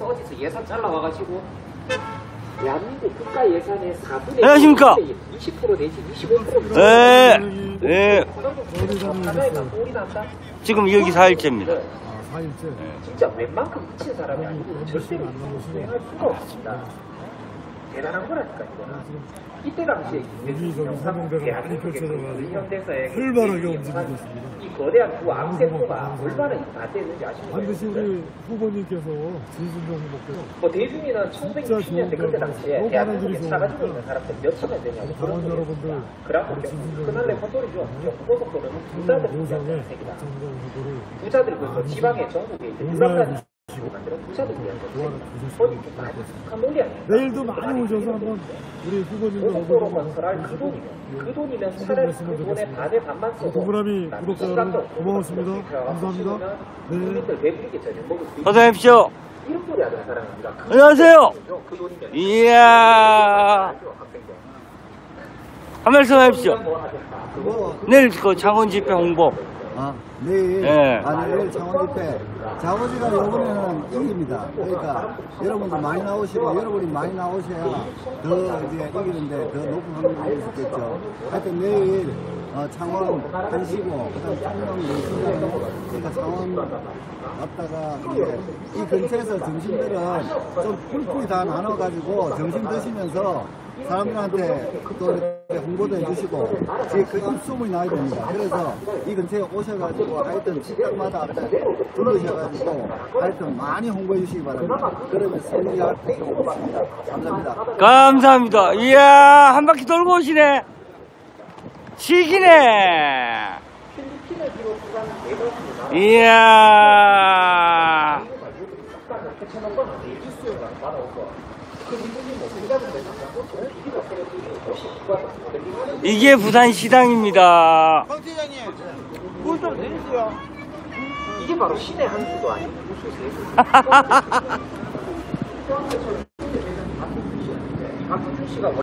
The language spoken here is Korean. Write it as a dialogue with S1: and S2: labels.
S1: 어디서 예산 잘라와가지고 대한민국 국가 예산의 4분의
S2: 안녕하십니까?
S1: 20% 내지 25%
S2: 예, 예.
S1: 하나에만 꼴이 난다?
S2: 지금 여기 4일째입니다.
S3: 아, 4일째.
S1: 진짜 웬만큼 미친 사람이 아니고 절대로 수행할 수가 없습니다. 대단한 거라니까 이거는. 이때 당시에 현대사의
S3: 활발하게 움직이고 있습니다.
S1: 이 거대한 두 암세포가 얼마나 반대했는지 아십니까?
S3: 반드시 우리 후보님께서 진순정 후보께서
S1: 뭐 대중이는 1960년대 그때 당시에 대한민국에
S3: 분들이
S1: 있는 사람들 몇천명 되냐고 그런 소리
S3: 여러분들
S1: 그래갖고
S3: 우리 진순정
S1: 그날 내 헛소리죠 고속도로는 부자들
S3: 노정의
S1: 위한 정책이다
S3: 정정 후보를
S1: 부자들 그래서 지방에 전국에 이제 유럽까지 아니에요
S3: 내일도 많이 오셔서 한번 우리
S1: 고속도로
S3: 어머니와
S1: 건설할 그 돈이면 그 돈이면 차라리 그 돈의 반에 반만 써도
S3: 동그라미
S1: 난
S3: 구독자 여러분 고마웠습니다.
S1: 없고
S3: 감사합니다. 네.
S2: 어서 오십시오.
S1: 소리 하는 사람입니다 그
S2: 안녕하세요.
S1: 그
S2: 이야.
S1: 학생들.
S2: 한 말씀 하십시오.
S1: 뭐.
S4: 뭐,
S2: 내일 그 창원 집회 홍보.
S4: 아, 내일,
S2: 네.
S4: 아, 내일 창원 집회. 자고지가 이번에는 이깁니다. 그러니까 여러분들 많이 나오시고, 여러분이 많이 나오셔야 더 이제 이기는데 더 높은 확률이 있겠죠. 하여튼 내일, 어, 창원 한시고, 그 다음 창원 내시고, 그러니까 창원 왔다가 이제 이 근처에서 점심들은 좀 뿔뿔이 다 나눠가지고 점심 드시면서 사람들한테 또 홍보도 해주시고 지금 그 입소문이 나야 됩니다. 그래서 이 근처에 오셔가지고 하여튼 식당마다 들으셔가지고 하여튼 많이 홍보해 주시기 바랍니다. 그러면 승리할 수 있습니다. 감사합니다.
S2: 감사합니다. 이야, 한 바퀴 돌고 오시네. 시기네. 이야. 이게 부산 시장입니다.
S1: 이게 바로 신의 한 수도 아니고 씨가